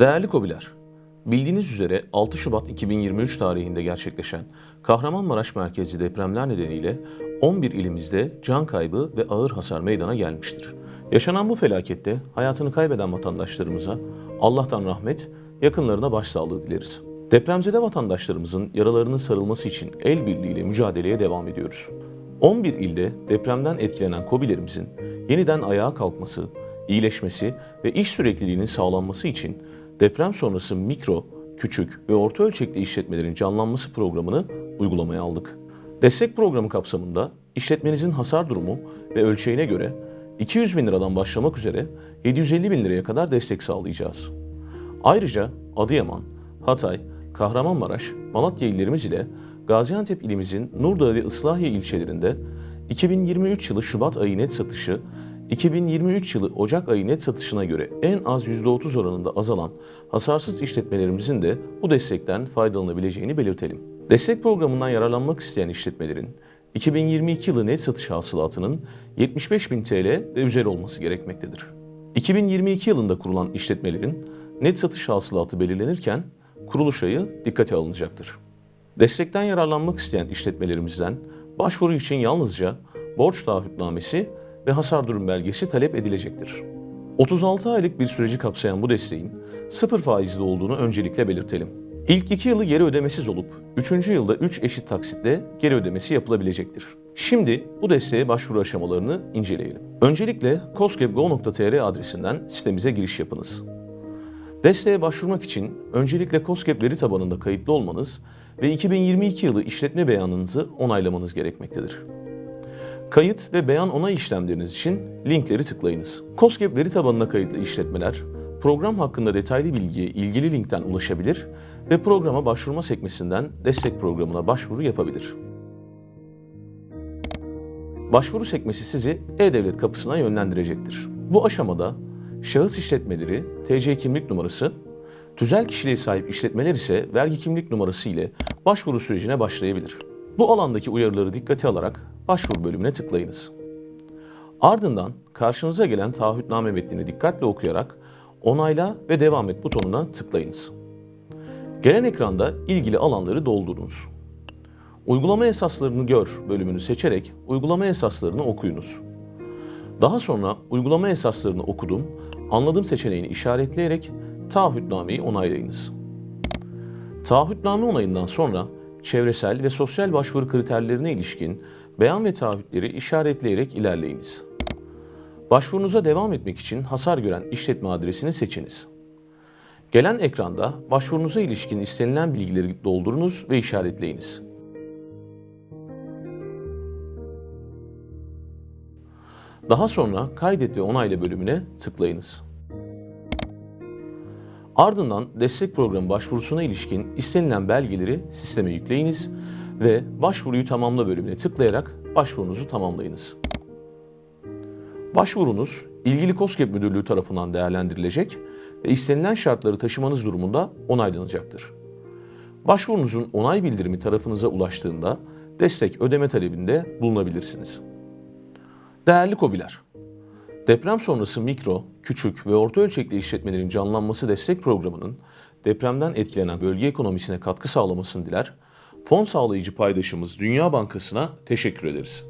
Değerli KOBİ'ler, bildiğiniz üzere 6 Şubat 2023 tarihinde gerçekleşen Kahramanmaraş merkezli depremler nedeniyle 11 ilimizde can kaybı ve ağır hasar meydana gelmiştir. Yaşanan bu felakette hayatını kaybeden vatandaşlarımıza Allah'tan rahmet, yakınlarına başsağlığı dileriz. Depremzede vatandaşlarımızın yaralarının sarılması için el birliğiyle mücadeleye devam ediyoruz. 11 ilde depremden etkilenen KOBİ'lerimizin yeniden ayağa kalkması, iyileşmesi ve iş sürekliliğinin sağlanması için deprem sonrası mikro, küçük ve orta ölçekli işletmelerin canlanması programını uygulamaya aldık. Destek programı kapsamında işletmenizin hasar durumu ve ölçeğine göre 200 bin liradan başlamak üzere 750 bin liraya kadar destek sağlayacağız. Ayrıca Adıyaman, Hatay, Kahramanmaraş, Malatya illerimiz ile Gaziantep ilimizin Nurdağ ve Islahiye ilçelerinde 2023 yılı Şubat ayı net satışı 2023 yılı Ocak ayı net satışına göre en az %30 oranında azalan hasarsız işletmelerimizin de bu destekten faydalanabileceğini belirtelim. Destek programından yararlanmak isteyen işletmelerin 2022 yılı net satış hasılatının 75.000 TL ve üzeri olması gerekmektedir. 2022 yılında kurulan işletmelerin net satış hasılatı belirlenirken kuruluş ayı dikkate alınacaktır. Destekten yararlanmak isteyen işletmelerimizden başvuru için yalnızca borç taahhütnamesi ve hasar durum belgesi talep edilecektir. 36 aylık bir süreci kapsayan bu desteğin sıfır faizli olduğunu öncelikle belirtelim. İlk 2 yılı geri ödemesiz olup 3. yılda 3 eşit taksitle geri ödemesi yapılabilecektir. Şimdi bu desteğe başvuru aşamalarını inceleyelim. Öncelikle koskep.go.tr adresinden sitemize giriş yapınız. Desteğe başvurmak için öncelikle COSGAP veri tabanında kayıtlı olmanız ve 2022 yılı işletme beyanınızı onaylamanız gerekmektedir. Kayıt ve beyan onay işlemleriniz için linkleri tıklayınız. COSGAP veri tabanına kayıtlı işletmeler, program hakkında detaylı bilgiye ilgili linkten ulaşabilir ve programa başvurma sekmesinden destek programına başvuru yapabilir. Başvuru sekmesi sizi E-Devlet kapısına yönlendirecektir. Bu aşamada şahıs işletmeleri TC kimlik numarası, tüzel kişiliğe sahip işletmeler ise vergi kimlik numarası ile başvuru sürecine başlayabilir. Bu alandaki uyarıları dikkate alarak başvuru bölümüne tıklayınız. Ardından karşınıza gelen taahhütname metnini dikkatle okuyarak onayla ve devam et butonuna tıklayınız. Gelen ekranda ilgili alanları doldurunuz. Uygulama esaslarını gör bölümünü seçerek uygulama esaslarını okuyunuz. Daha sonra uygulama esaslarını okudum, anladım seçeneğini işaretleyerek taahhütnameyi onaylayınız. Taahhütname onayından sonra çevresel ve sosyal başvuru kriterlerine ilişkin beyan ve taahhütleri işaretleyerek ilerleyiniz. Başvurunuza devam etmek için hasar gören işletme adresini seçiniz. Gelen ekranda başvurunuza ilişkin istenilen bilgileri doldurunuz ve işaretleyiniz. Daha sonra kaydet ve onayla bölümüne tıklayınız. Ardından destek programı başvurusuna ilişkin istenilen belgeleri sisteme yükleyiniz ve başvuruyu tamamla bölümüne tıklayarak başvurunuzu tamamlayınız. Başvurunuz ilgili KOSGEB Müdürlüğü tarafından değerlendirilecek ve istenilen şartları taşımanız durumunda onaylanacaktır. Başvurunuzun onay bildirimi tarafınıza ulaştığında destek ödeme talebinde bulunabilirsiniz. Değerli KOBİ'ler, deprem sonrası mikro, küçük ve orta ölçekli işletmelerin canlanması destek programının depremden etkilenen bölge ekonomisine katkı sağlamasını diler, fon sağlayıcı paydaşımız Dünya Bankası'na teşekkür ederiz.